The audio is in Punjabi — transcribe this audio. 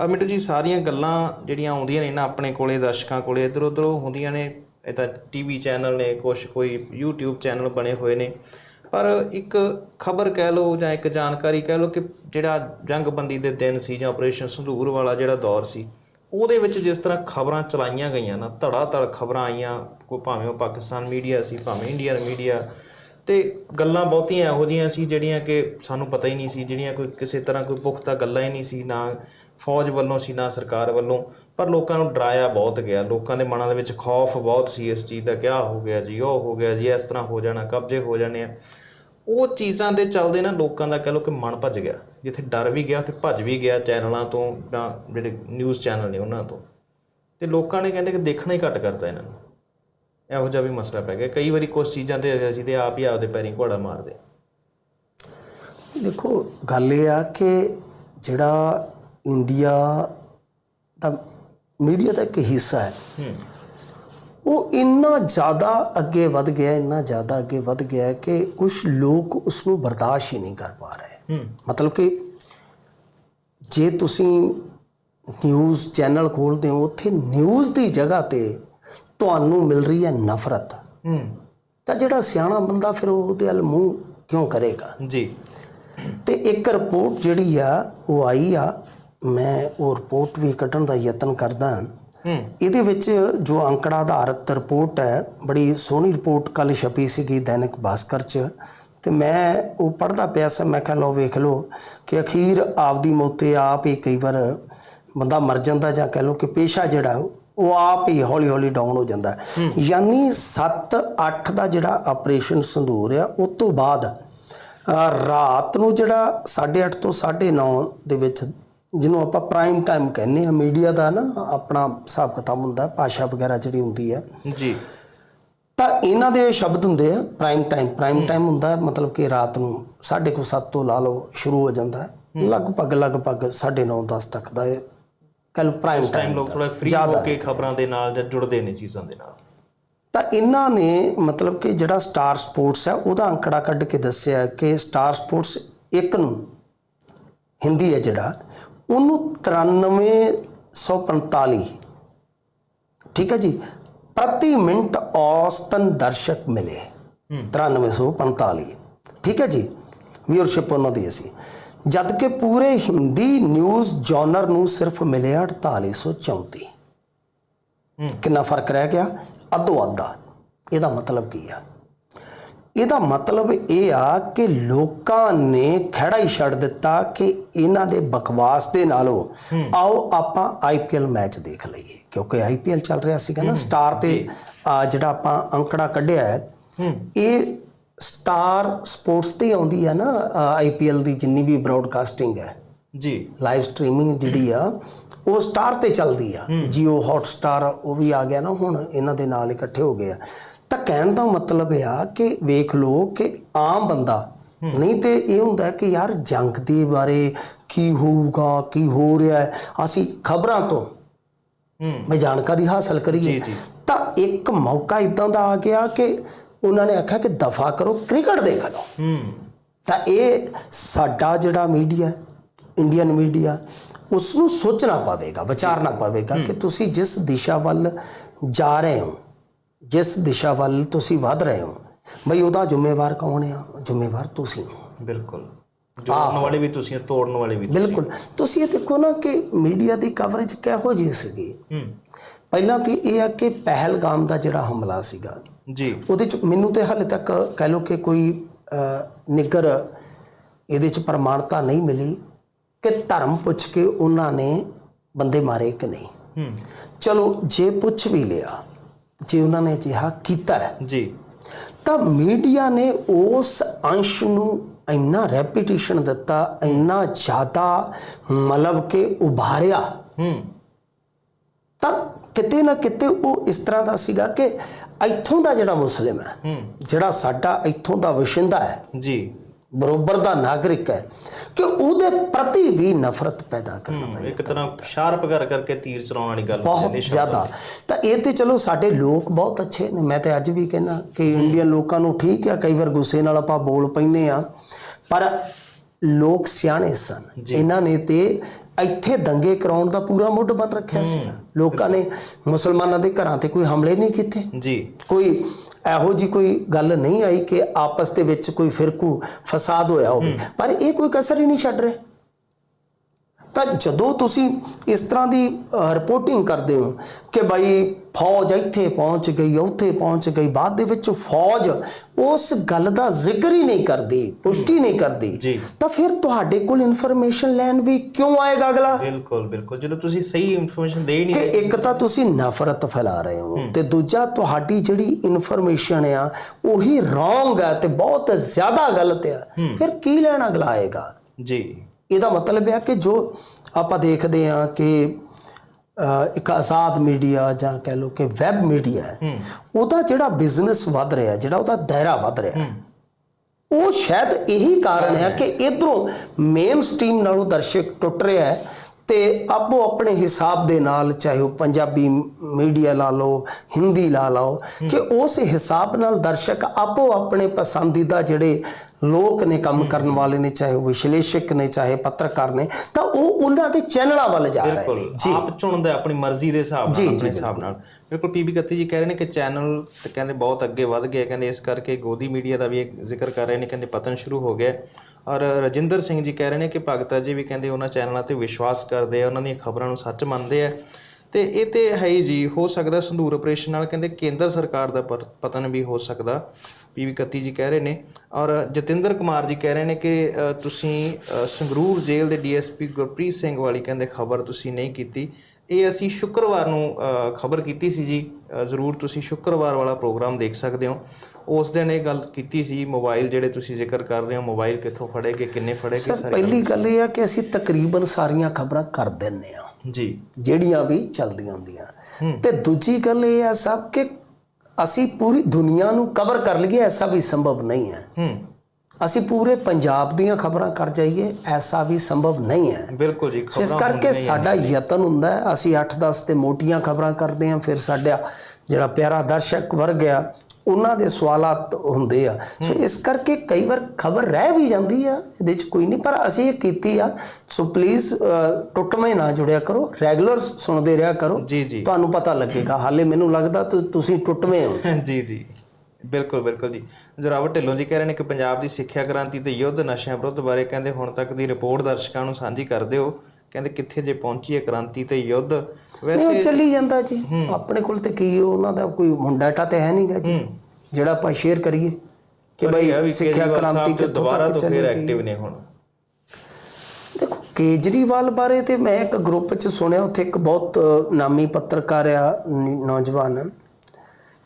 ਆ ਮਿੰਟੂ ਜੀ, ਸਾਰੀਆਂ ਗੱਲਾਂ ਜਿਹੜੀਆਂ ਆਉਂਦੀਆਂ ਨੇ ਨਾ ਆਪਣੇ ਕੋਲੇ, ਦਰਸ਼ਕਾਂ ਕੋਲੇ ਇਧਰ ਉਧਰ ਹੁੰਦੀਆਂ ਨੇ। ਇਹ ਤਾਂ ਟੀਵੀ ਚੈਨਲ ਨੇ ਕੁਝ ਕੋਈ YouTube ਚੈਨਲ ਬਣੇ ਹੋਏ ਨੇ। ਪਰ ਇੱਕ ਖਬਰ ਕਹਿ ਲਓ ਜਾਂ ਇੱਕ ਜਾਣਕਾਰੀ ਕਹਿ ਲਓ ਕਿ ਜਿਹੜਾ ਜੰਗਬੰਦੀ ਦੇ ਦਿਨ ਸੀ ਜਾਂ ਆਪਰੇਸ਼ਨ ਸੰਧੂਰ ਵਾਲਾ ਜਿਹੜਾ ਦੌਰ ਸੀ, ਉਹਦੇ ਵਿੱਚ ਜਿਸ ਤਰ੍ਹਾਂ ਖਬਰਾਂ ਚਲਾਈਆਂ ਗਈਆਂ ਨਾ ਧੜਾ ਧੜ ਖਬਰਾਂ ਆਈਆਂ, ਕੋਈ ਭਾਵੇਂ ਉਹ ਪਾਕਿਸਤਾਨ ਮੀਡੀਆ ਸੀ, ਭਾਵੇਂ ਇੰਡੀਅਨ ਮੀਡੀਆ ਤੇ ਗੱਲਾਂ ਬਹੁਤੀਆਂ ਇਹੋ ਜਿਹੀਆਂ ਸੀ ਜਿਹੜੀਆਂ ਕਿ ਸਾਨੂੰ ਪਤਾ ਹੀ ਨਹੀਂ ਸੀ, ਜਿਹੜੀਆਂ ਕੋਈ ਕਿਸੇ ਤਰ੍ਹਾਂ ਕੋਈ ਪੁਖਤਾ ਗੱਲਾਂ ਹੀ ਨਹੀਂ ਸੀ, ਨਾ ਫੌਜ ਵੱਲੋਂ ਸੀ, ਨਾ ਸਰਕਾਰ ਵੱਲੋਂ। ਪਰ ਲੋਕਾਂ ਨੂੰ ਡਰਾਇਆ ਬਹੁਤ ਗਿਆ। ਲੋਕਾਂ ਦੇ ਮਨਾਂ ਦੇ ਵਿੱਚ ਖੌਫ ਬਹੁਤ ਸੀ ਇਸ ਚੀਜ਼ ਦਾ, ਕਿਆ ਹੋ ਗਿਆ ਜੀ, ਉਹ ਹੋ ਗਿਆ ਜੀ, ਇਸ ਤਰ੍ਹਾਂ ਹੋ ਜਾਣਾ, ਕਬਜ਼ੇ ਹੋ ਜਾਣੇ ਆ। ਉਹ ਚੀਜ਼ਾਂ ਦੇ ਚੱਲਦੇ ਨਾ ਲੋਕਾਂ ਦਾ ਕਹ ਲੋ ਕਿ ਮਨ ਭੱਜ ਗਿਆ। ਜਿੱਥੇ ਡਰ ਵੀ ਗਿਆ ਤੇ ਭੱਜ ਵੀ ਗਿਆ ਚੈਨਲਾਂ ਤੋਂ ਜਾਂ ਜਿਹੜੇ ਨਿਊਜ਼ ਚੈਨਲ ਨੇ ਉਹਨਾਂ ਤੋਂ। ਤੇ ਲੋਕਾਂ ਨੇ ਕਹਿੰਦੇ ਕਿ ਦੇਖਣਾ ਹੀ ਘੱਟ ਕਰਤਾ ਇਹਨਾਂ ਨੂੰ। ਇਹੋ ਜਿਹਾ ਵੀ ਮਸਲਾ ਪੈ ਗਿਆ। ਕਈ ਵਾਰੀ ਕੁਝ ਚੀਜ਼ਾਂ ਤੇ ਅਸੀਂ ਤੇ ਆਪ ਹੀ ਆਪਦੇ ਪੈਰੀਂ ਘੋੜਾ ਮਾਰਦੇ ਦੇਖੋ ਗੱਲ ਇਹ ਆ ਕਿ ਜਿਹੜਾ ਇੰਡੀਆ ਦਾ ਮੀਡੀਆ ਦਾ ਇੱਕ ਹਿੱਸਾ ਹੈ ਉਹ ਇੰਨਾ ਜ਼ਿਆਦਾ ਅੱਗੇ ਵੱਧ ਗਿਆ ਇੰਨਾ ਜ਼ਿਆਦਾ ਅੱਗੇ ਵੱਧ ਗਿਆ ਕਿ ਕੁਝ ਲੋਕ ਉਸ ਨੂੰ ਬਰਦਾਸ਼ਤ ਹੀ ਨਹੀਂ ਕਰ ਪਾ ਰਹੇ। ਮਤਲਬ ਕਿ ਜੇ ਤੁਸੀਂ ਨਿਊਜ਼ ਚੈਨਲ ਖੋਲਦੇ ਹੋ ਉੱਥੇ ਨਿਊਜ਼ ਦੀ ਜਗ੍ਹਾ ਤੇ ਤੁਹਾਨੂੰ ਮਿਲ ਰਹੀ ਹੈ ਨਫ਼ਰਤ। ਹੂੰ। ਤਾਂ ਜਿਹੜਾ ਸਿਆਣਾ ਬੰਦਾ ਫਿਰ ਉਹਦੇ ਵੱਲ ਮੂੰਹ ਕਿਉਂ ਕਰੇਗਾ? ਜੀ। ਤੇ ਇੱਕ ਰਿਪੋਰਟ ਜਿਹੜੀ ਆ ਉਹ ਆਈ ਆ ਮੈਂ ਉਹ ਰਿਪੋਰਟ ਵੀ ਕੱਢਣ ਦਾ ਯਤਨ ਕਰਦਾ ਇਹਦੇ ਵਿੱਚ ਜੋ ਅੰਕੜਾ ਆਧਾਰਿਤ ਰਿਪੋਰਟ ਹੈ ਬੜੀ ਸੋਹਣੀ ਰਿਪੋਰਟ ਕੱਲ ਛਪੀ ਸੀਗੀ ਦੈਨਿਕ ਭਾਸਕਰ ਚ। ਤੇ ਮੈਂ ਉਹ ਪੜ੍ਹਦਾ ਪਿਆ ਸੀ ਮੈਂ ਕਿਹਾ ਲਓ ਵੇਖ ਲਓ ਕਿ ਅਖੀਰ ਆਪਦੀ ਮੌਤੇ ਆਪ ਹੀ ਕਈ ਵਾਰ ਬੰਦਾ ਮਰ ਜਾਂਦਾ ਜਾਂ ਕਹ ਲਓ ਕਿ ਪੇਸ਼ਾ ਜਿਹੜਾ ਉਹ ਆਪ ਹੀ ਹੌਲੀ ਹੌਲੀ ਡਾਊਨ ਹੋ ਜਾਂਦਾ ਹੈ। ਯਾਨੀ 7 8 ਦਾ ਜਿਹੜਾ ਆਪਰੇਸ਼ਨ ਸੰਧੂਰ ਆ ਉਸ ਤੋਂ ਬਾਅਦ ਰਾਤ ਨੂੰ ਜਿਹੜਾ 8:30 ਤੋਂ 9:30 ਦੇ ਵਿੱਚ ਜਿਹਨੂੰ ਆਪਾਂ ਪ੍ਰਾਈਮ ਟਾਈਮ ਕਹਿੰਦੇ ਆ ਮੀਡੀਆ ਦਾ ਨਾ ਆਪਣਾ ਹਿਸਾਬ ਕਿਤਾਬ ਹੁੰਦਾ ਭਾਸ਼ਾ ਵਗੈਰਾ ਜਿਹੜੀ ਹੁੰਦੀ ਹੈ ਜੀ। ਤਾਂ ਇਹਨਾਂ ਦੇ ਸ਼ਬਦ ਹੁੰਦੇ ਆ ਪ੍ਰਾਈਮ ਟਾਈਮ ਪ੍ਰਾਈਮ ਟਾਈਮ ਹੁੰਦਾ ਮਤਲਬ ਕਿ ਰਾਤ ਨੂੰ 7:30 ਤੋਂ ਲਾ ਲਓ ਸ਼ੁਰੂ ਹੋ ਜਾਂਦਾ ਲਗਭਗ ਲਗਭਗ 9:30 10 ਤੱਕ ਦਾ ਇਹ ਕੱਲ ਪ੍ਰਾਈਮ ਟਾਈਮ ਲੋਕ ਥੋੜਾ ਫ੍ਰੀ ਹੋ ਕੇ ਖਬਰਾਂ ਦੇ ਨਾਲ ਜਾਂ ਜੁੜਦੇ ਨੇ ਚੀਜ਼ਾਂ ਦੇ ਨਾਲ। ਤਾਂ ਇਹਨਾਂ ਨੇ ਮਤਲਬ ਕਿ ਜਿਹੜਾ ਸਟਾਰ ਸਪੋਰਟਸ ਹੈ ਉਹਦਾ ਅੰਕੜਾ ਕੱਢ ਕੇ ਦੱਸਿਆ ਕਿ ਸਟਾਰ ਸਪੋਰਟਸ ਇੱਕ ਨੂੰ ਹਿੰਦੀ ਹੈ ਜਿਹੜਾ ਉਹਨੂੰ 9345 ਠੀਕ ਹੈ ਜੀ? ਪ੍ਰਤੀ ਮਿੰਟ ਔਸਤਨ ਦਰਸ਼ਕ ਮਿਲੇ। 9345 ਠੀਕ ਹੈ ਜੀ? ਵੀਅਰਸ਼ਿਪ ਉਹਨਾਂ ਦੀ ਸੀ। ਜਦ ਕਿ ਪੂਰੇ ਹਿੰਦੀ ਨਿਊਜ਼ ਜਨਰ ਨੂੰ ਸਿਰਫ ਮਿਲੇ 4834 ਕਿੰਨਾ ਫ਼ਰਕ ਰਹਿ ਗਿਆ? ਅੱਧੋ ਅੱਧਾ। ਇਹਦਾ ਮਤਲਬ ਕੀ ਆ? ਇਹਦਾ ਮਤਲਬ ਇਹ ਆ ਕਿ ਲੋਕਾਂ ਨੇ ਖੜਾ ਹੀ ਛੱਡ ਦਿੱਤਾ ਕਿ ਇਹਨਾਂ ਦੇ ਬਕਵਾਸ ਦੇ ਨਾਲੋਂ ਆਓ ਆਪਾਂ ਆਈਪੀਐਲ ਮੈਚ ਦੇਖ ਲਈਏ। ਕਿਉਂਕਿ ਆਈਪੀਐਲ ਚੱਲ ਰਿਹਾ ਸੀਗਾ ਨਾ ਸਟਾਰ ਤੇ ਜਿਹੜਾ ਆਪਾਂ ਅੰਕੜਾ ਕੱਢਿਆ ਹੈ। ਇਹ ਸਟਾਰ ਸਪੋਰਟਸ ਤੇ ਆਉਂਦੀ ਹੈ ਨਾ ਆਈਪੀਐਲ ਦੀ ਜਿੰਨੀ ਵੀ ਬ੍ਰਾਡਕਾਸਟਿੰਗ ਹੈ। ਜੀ। ਲਾਈਵ ਸਟ੍ਰੀਮਿੰਗ ਜਿਹੜੀ ਆ ਉਹ ਸਟਾਰ ਤੇ ਚੱਲਦੀ ਆ। ਜੀਓ ਹੌਟਸਟਾਰ ਉਹ ਵੀ ਆ ਗਿਆ ਨਾ ਹੁਣ ਇਹਨਾਂ ਦੇ ਨਾਲ ਇਕੱਠੇ ਹੋ ਗਏ ਆ। ਤਾਂ ਕਹਿਣ ਦਾ ਮਤਲਬ ਆ ਕਿ ਵੇਖ ਲਓ ਕਿ ਆਮ ਬੰਦਾ ਨਹੀਂ ਤੇ ਇਹ ਹੁੰਦਾ ਕਿ ਯਾਰ ਜੰਗ ਦੇ ਬਾਰੇ ਕੀ ਹੋਊਗਾ ਕੀ ਹੋ ਰਿਹਾ ਹੈ ਅਸੀਂ ਖਬਰਾਂ ਤੋਂ ਮੈਂ ਜਾਣਕਾਰੀ ਹਾਸਲ ਕਰੀਏ। ਤਾਂ ਇੱਕ ਮੌਕਾ ਇਦਾਂ ਦਾ ਆ ਗਿਆ ਕਿ ਉਹਨਾਂ ਨੇ ਆਖਿਆ ਕਿ ਦਫਾ ਕਰੋ ਕ੍ਰਿਕਟ ਦੇਖ ਲਓ। ਹੂੰ। ਤਾਂ ਇਹ ਸਾਡਾ ਜਿਹੜਾ ਮੀਡੀਆ ਇੰਡੀਅਨ ਮੀਡੀਆ ਉਸ ਨੂੰ ਸੋਚਣਾ ਪਵੇਗਾ ਵਿਚਾਰਨਾ ਪਵੇਗਾ ਕਿ ਤੁਸੀਂ ਜਿਸ ਦਿਸ਼ਾ ਵੱਲ ਜਾ ਰਹੇ ਹੋ ਜਿਸ ਦਿਸ਼ਾ ਵੱਲ ਤੁਸੀਂ ਵਧ ਰਹੇ ਹੋ ਬਈ ਉਹਦਾ ਜ਼ਿੰਮੇਵਾਰ ਕੌਣ ਆ? ਜ਼ਿੰਮੇਵਾਰ ਤੁਸੀਂ ਹੋ। ਬਿਲਕੁਲ। ਜੋੜਨ ਵਾਲੇ ਵੀ ਤੁਸੀਂ ਤੋੜਨ ਵਾਲੇ ਵੀ। ਬਿਲਕੁਲ। ਤੁਸੀਂ ਇਹ ਦੇਖੋ ਨਾ ਕਿ ਮੀਡੀਆ ਦੀ ਕਵਰੇਜ ਕਿਹੋ ਜਿਹੀ ਸੀਗੀ? ਹੂੰ। ਪਹਿਲਾਂ ਤੇ ਇਹ ਆ ਕਿ ਪਹਿਲਗਾਮ ਦਾ ਜਿਹੜਾ ਹਮਲਾ ਸੀਗਾ ਜੀ। ਉਹਦੇ ਚ ਮੈਨੂੰ ਤੇ ਹਾਲੇ ਤੱਕ ਕਹਿ ਲਓ ਕਿ ਕੋਈ ਨਿੱਗਰ ਇਹਦੇ ਚ ਪ੍ਰਮਾਣਤਾ ਨਹੀਂ ਮਿਲੀ ਕਿ ਧਰਮ ਪੁੱਛ ਕੇ ਉਹਨਾਂ ਨੇ ਬੰਦੇ ਮਾਰੇ ਕਿ ਨਹੀਂ। ਹੂੰ। ਚਲੋ ਜੇ ਪੁੱਛ ਵੀ ਲਿਆ ਜੇ ਉਹਨਾਂ ਨੇ ਅਜਿਹਾ ਕੀਤਾ ਜੀ। ਤਾਂ ਮੀਡੀਆ ਨੇ ਉਸ ਅੰਸ਼ ਨੂੰ ਇੰਨਾ ਰੈਪੀਟੀਸ਼ਨ ਦਿੱਤਾ ਇੰਨਾ ਜ਼ਿਆਦਾ ਮਤਲਬ ਕਿ ਉਭਾਰਿਆ। ਹੂੰ। ਤਾਂ ਕਿਤੇ ਨਾ ਕਿਤੇ ਉਹ ਇਸ ਤਰ੍ਹਾਂ ਦਾ ਸੀਗਾ ਕਿ ਇੱਥੋਂ ਦਾ ਜਿਹੜਾ ਮੁਸਲਿਮ ਹੈ ਜਿਹੜਾ ਸਾਡਾ ਇੱਥੋਂ ਦਾ ਵਸਿੰਦਾ ਹੈ ਜੀ। ਬਰੋਬਰ ਦਾ ਨਾਗਰਿਕ ਹੈ ਕਿ ਉਹਦੇ ਪ੍ਰਤੀ ਵੀ ਨਫ਼ਰਤ ਪੈਦਾ ਕਰਨਾ ਹੂੰ, ਇੱਕ ਤਰ੍ਹਾਂ ਸ਼ਾਰਪ ਕਰ ਕਰਕੇ ਤੀਰ ਚਲਾਉਣ ਵਾਲੀ ਗੱਲ ਬਹੁਤ ਜ਼ਿਆਦਾ। ਤਾਂ ਇਹ ਤੇ ਚਲੋ ਸਾਡੇ ਲੋਕ ਬਹੁਤ ਅੱਛੇ ਨੇ। ਮੈਂ ਤੇ ਅੱਜ ਵੀ ਕਹਿੰਦਾ ਕਿ ਇੰਡੀਅਨ ਲੋਕਾਂ ਨੂੰ ਠੀਕ ਆ ਕਈ ਵਾਰ ਗੁੱਸੇ ਨਾਲ ਆਪਾਂ ਬੋਲ ਪੈਨੇ ਆ ਪਰ ਲੋਕ ਸਿਆਣੇ ਸਨ। ਇਹਨਾਂ ਨੇ ਤੇ ਇੱਥੇ ਦੰਗੇ ਕਰਾਉਣ ਦਾ ਪੂਰਾ ਮੁੱਢ ਬਣ ਰੱਖਿਆ ਸੀ ਲੋਕਾਂ ਨੇ ਮੁਸਲਮਾਨਾਂ ਦੇ ਘਰਾਂ ਤੇ ਕੋਈ ਹਮਲੇ ਨਹੀਂ ਕੀਤੇ। ਜੀ। ਕੋਈ ਇਹੋ ਜੀ ਕੋਈ ਗੱਲ ਨਹੀਂ ਆਈ ਕਿ ਆਪਸ ਦੇ ਵਿੱਚ ਕੋਈ ਫਿਰਕੂ ਫਸਾਦ ਹੋਇਆ ਹੋਵੇ। ਪਰ ਇਹ ਕੋਈ ਕਸਰ ਹੀ ਨਹੀਂ ਛੱਡ ਰਿਹਾ। ਤਾਂ ਜਦੋਂ ਤੁਸੀਂ ਇਸ ਤਰ੍ਹਾਂ ਦੀ ਰਿਪੋਰਟਿੰਗ ਕਰਦੇ ਹੋ ਕਿ ਭਾਈ ਫੌਜ ਇੱਥੇ ਪਹੁੰਚ ਗਈ ਉੱਥੇ ਪਹੁੰਚ ਗਈ ਬਾਅਦ ਦੇ ਵਿੱਚ ਫੌਜ ਉਸ ਗੱਲ ਦਾ ਜ਼ਿਕਰ ਹੀ ਨਹੀਂ ਕਰਦੀ ਪੁਸ਼ਟੀ ਨਹੀਂ ਕਰਦੀ। ਤਾਂ ਫਿਰ ਤੁਹਾਡੇ ਕੋਲ ਇਨਫੋਰਮੇਸ਼ਨ ਲੈਣ ਵੀ ਕਿਉਂ ਆਏਗਾ ਅਗਲਾ? ਬਿਲਕੁਲ ਬਿਲਕੁਲ। ਜਦੋਂ ਤੁਸੀਂ ਸਹੀ ਇਨਫੋਰਮੇਸ਼ਨ ਦੇ ਹੀ ਕਿ ਨਹੀਂ ਇੱਕ ਤਾਂ ਤੁਸੀਂ ਨਫ਼ਰਤ ਫੈਲਾ ਰਹੇ ਹੋ ਤੇ ਦੂਜਾ ਤੁਹਾਡੀ ਜਿਹੜੀ ਇਨਫੋਰਮੇਸ਼ਨ ਆ ਉਹੀ ਰੋਂਗ ਹੈ ਤੇ ਬਹੁਤ ਜ਼ਿਆਦਾ ਗਲਤ ਆ। ਫਿਰ ਕੀ ਲੈਣ ਅਗਲਾ ਆਏਗਾ? ਜੀ। ਇਹਦਾ ਮਤਲਬ ਹੈ ਕਿ ਜੋ ਆਪਾਂ ਦੇਖਦੇ ਆ ਕਿ ਇੱਕ ਆਜ਼ਾਦ ਮੀਡੀਆ ਜਾਂ ਕਹਿ ਲਓ ਕਿ ਵੈਬ ਮੀਡੀਆ ਹੈ ਉਹਦਾ ਜਿਹੜਾ ਬਿਜ਼ਨਸ ਵੱਧ ਰਿਹਾ ਜਿਹੜਾ ਉਹਦਾ ਦਾਇਰਾ ਵੱਧ ਰਿਹਾ ਉਹ ਸ਼ਾਇਦ ਇਹੀ ਕਾਰਨ ਹੈ ਕਿ ਇਧਰੋਂ ਮੇਨ ਸਟ੍ਰੀਮ ਨਾਲੋਂ ਦਰਸ਼ਕ ਟੁੱਟ ਰਿਹਾ ਹੈ ਤੇ ਆਪੋ ਆਪਣੇ ਹਿਸਾਬ ਦੇ ਨਾਲ ਚਾਹੇ ਉਹ ਪੰਜਾਬੀ ਮੀਡੀਆ ਲਾ ਲਓ ਹਿੰਦੀ ਲਾ ਲਓ ਕਿ ਉਸ ਹਿਸਾਬ ਨਾਲ ਦਰਸ਼ਕ ਆਪੋ ਆਪਣੇ ਪਸੰਦੀਦਾ ਜਿਹੜੇ ਲੋਕ ਨੇ ਕੰਮ ਕਰਨ ਵਾਲੇ ਨੇ ਚਾਹੇ ਉਹ ਵਿਸ਼ਲੇਸ਼ਕ ਨੇ ਚਾਹੇ ਪੱਤਰਕਾਰ ਨੇ ਤਾਂ ਉਹ ਉਹਨਾਂ ਦੇ ਚੈਨਲਾਂ ਵੱਲ ਜਾ ਰਹੇ ਨੇ। ਜੀ। ਆਪ ਚੁਣਦਾ ਆਪਣੀ ਮਰਜ਼ੀ ਦੇ ਹਿਸਾਬ ਨਾਲ ਆਪਣੇ ਹਿਸਾਬ ਨਾਲ। ਬਿਲਕੁਲ ਪੀਬੀ ਕੱਤੀ ਜੀ ਕਹਿ ਰਹੇ ਨੇ ਕਿ ਚੈਨਲ ਤੇ ਕਹਿੰਦੇ ਬਹੁਤ ਅੱਗੇ ਵੱਧ ਗਿਆ ਕਹਿੰਦੇ ਇਸ ਕਰਕੇ ਗੋਦੀ ਮੀਡੀਆ ਦਾ ਵੀ ਇੱਕ ਜ਼ਿਕਰ ਕਰ ਰਹੇ ਨੇ ਕਹਿੰਦੇ ਪਤਨ ਸ਼ੁਰੂ ਹੋ ਗਿਆ। ਔਰ ਰਜਿੰਦਰ ਸਿੰਘ ਜੀ ਕਹਿ ਰਹੇ ਨੇ ਕਿ ਭਗਤਾ ਜੀ ਵੀ ਕਹਿੰਦੇ ਉਹਨਾਂ ਚੈਨਲਾਂ ਤੇ ਵਿਸ਼ਵਾਸ ਕਰਦੇ ਆ ਉਹਨਾਂ ਦੀਆਂ ਖਬਰਾਂ ਨੂੰ ਸੱਚ ਮੰਨਦੇ ਆ। ਤੇ ਇਹ ਤੇ ਹੈ ਹੀ ਜੀ, ਹੋ ਸਕਦਾ ਸੰਧੂਰ ਆਪਰੇਸ਼ਨ ਨਾਲ ਕਹਿੰਦੇ ਕੇਂਦਰ ਸਰਕਾਰ ਦਾ ਪਰ- ਪਤਨ ਵੀ ਹੋ ਸਕਦਾ ਪੀਵੀ ਕੱਤੀ ਜੀ ਕਹਿ ਰਹੇ ਨੇ। ਔਰ ਜਤਿੰਦਰ ਕੁਮਾਰ ਜੀ ਕਹਿ ਰਹੇ ਨੇ ਕਿ ਤੁਸੀਂ ਸੰਗਰੂਰ ਜੇਲ੍ਹ ਦੇ ਡੀਐਸਪੀ ਗੁਰਪ੍ਰੀਤ ਸਿੰਘ ਵਾਲੀ ਕਹਿੰਦੇ ਖਬਰ ਤੁਸੀਂ ਨਹੀਂ ਕੀਤੀ। ਇਹ ਅਸੀਂ ਸ਼ੁੱਕਰਵਾਰ ਨੂੰ ਖਬਰ ਕੀਤੀ ਸੀ ਜੀ। ਜ਼ਰੂਰ ਤੁਸੀਂ ਸ਼ੁੱਕਰਵਾਰ ਵਾਲਾ ਪ੍ਰੋਗਰਾਮ ਦੇਖ ਸਕਦੇ ਹੋ। ਉਸ ਦਿਨ ਇਹ ਗੱਲ ਕੀਤੀ ਸੀ ਮੋਬਾਈਲ ਜਿਹੜੇ ਤੁਸੀਂ ਜ਼ਿਕਰ ਕਰ ਰਹੇ ਹੋ ਮੋਬਾਈਲ ਕਿੱਥੋਂ ਫੜੇਗੇ ਕਿੰਨੇ ਫੜੇਗੇ ਸਰ ਸਾਰੀ ਪਹਿਲੀ ਗੱਲ ਇਹ ਆ ਕਿ ਅਸੀਂ ਤਕਰੀਬਨ ਸਾਰੀਆਂ ਖਬਰਾਂ ਕਰ ਦਿੰਨੇ ਆ ਜੀ। ਜਿਹੜੀਆਂ ਵੀ ਚੱਲਦੀਆਂ ਹੁੰਦੀਆਂ। ਤੇ ਦੂਜੀ ਗੱਲ ਇਹ ਆ ਸਭ ਕਿ ਅਸੀਂ ਪੂਰੀ ਦੁਨੀਆ ਨੂੰ ਕਵਰ ਕਰ ਲਈਏ ਐਸਾ ਵੀ ਸੰਭਵ ਨਹੀਂ ਹੈ। ਹੂੰ। ਅਸੀਂ ਪੂਰੇ ਪੰਜਾਬ ਦੀਆਂ ਖਬਰਾਂ ਕਰ ਜਾਈਏ ਐਸਾ ਵੀ ਸੰਭਵ ਨਹੀਂ ਹੈ। ਬਿਲਕੁਲ ਜੀ ਇਸ ਕਰਕੇ ਸਾਡਾ ਯਤਨ ਹੁੰਦਾ ਹੈ ਅਸੀਂ 8-10 ਤੇ ਮੋਟੀਆਂ ਖਬਰਾਂ ਕਰਦੇ ਹਾਂ ਫਿਰ ਸਾਡਾ ਜਿਹੜਾ ਪਿਆਰਾ ਦਰਸ਼ਕ ਵਰਗ ਆ ਉਹਨਾਂ ਦੇ ਸਵਾਲਾਤ ਹੁੰਦੇ ਆ। ਸੋ ਇਸ ਕਰਕੇ ਕਈ ਵਾਰ ਖਬਰ ਰਹਿ ਵੀ ਜਾਂਦੀ ਆ ਇਹਦੇ ਚ ਕੋਈ ਨਹੀਂ ਪਰ ਅਸੀਂ ਇਹ ਕੀਤੀ ਆ ਸੋ ਪਲੀਜ਼ ਟੁੱਟਵੇਂ ਨਾ ਜੁੜਿਆ ਕਰੋ ਰੈਗੂਲਰ ਸੁਣਦੇ ਰਿਹਾ ਕਰੋ। ਤੁਹਾਨੂੰ ਪਤਾ ਲੱਗੇਗਾ ਹਾਲੇ ਮੈਨੂੰ ਲੱਗਦਾ ਤੁਸੀਂ ਟੁੱਟਵੇਂ ਹੋ। ਜੀ ਜੀ। ਬਿਲਕੁਲ ਬਿਲਕੁਲ ਜੀ। ਜਰਾਵਰ ਢਿੱਲੋਂ ਜੀ ਕਹਿ ਰਹੇ ਨੇ ਕਿ ਪੰਜਾਬ ਦੀ ਸਿੱਖਿਆ ਕ੍ਰਾਂਤੀ ਤੇ ਯੁੱਧ ਨਸ਼ਿਆਂ ਵਿਰੁੱਧ ਬਾਰੇ ਕਹਿੰਦੇ ਹੁਣ ਤੱਕ ਦੀ ਰਿਪੋਰਟ ਦਰਸ਼ਕਾਂ ਨੂੰ ਸਾਂਝੀ ਕਰ ਦਿਓ। ਕਹਿੰਦੇ ਕਿੱਥੇ ਜੇ ਪਹੁੰਚੀ ਹੈ ਕ੍ਰਾਂਤੀ ਤੇ ਯੁੱਧ ਵੈਸੇ ਚੱਲੀ ਜਾਂਦਾ ਜੀ। ਆਪਣੇ ਕੋਲ ਤੇ ਕੀ ਉਹਨਾਂ ਦਾ ਕੋਈ ਹੁਣ ਡਾਟਾ ਤੇ ਹੈ ਨਹੀਂਗਾ ਜੀ। ਜਿਹੜਾ ਆਪਾਂ ਸ਼ੇਅਰ ਕਰੀਏ ਕਿ ਭਾਈ ਸਿੱਖਿਆ ਕ੍ਰਾਂਤੀ ਕਿੱਥੋਂ ਦੁਬਾਰਾ ਤੋਂ ਫਿਰ ਐਕਟਿਵ ਨੇ ਹੁਣ। ਦੇਖੋ ਕੇਜਰੀਵਾਲ ਬਾਰੇ ਤੇ ਮੈਂ ਇੱਕ ਗਰੁੱਪ 'ਚ ਸੁਣਿਆ ਉੱਥੇ ਇੱਕ ਬਹੁਤ ਨਾਮੀ ਪੱਤਰਕਾਰ ਆ ਨੌਜਵਾਨ।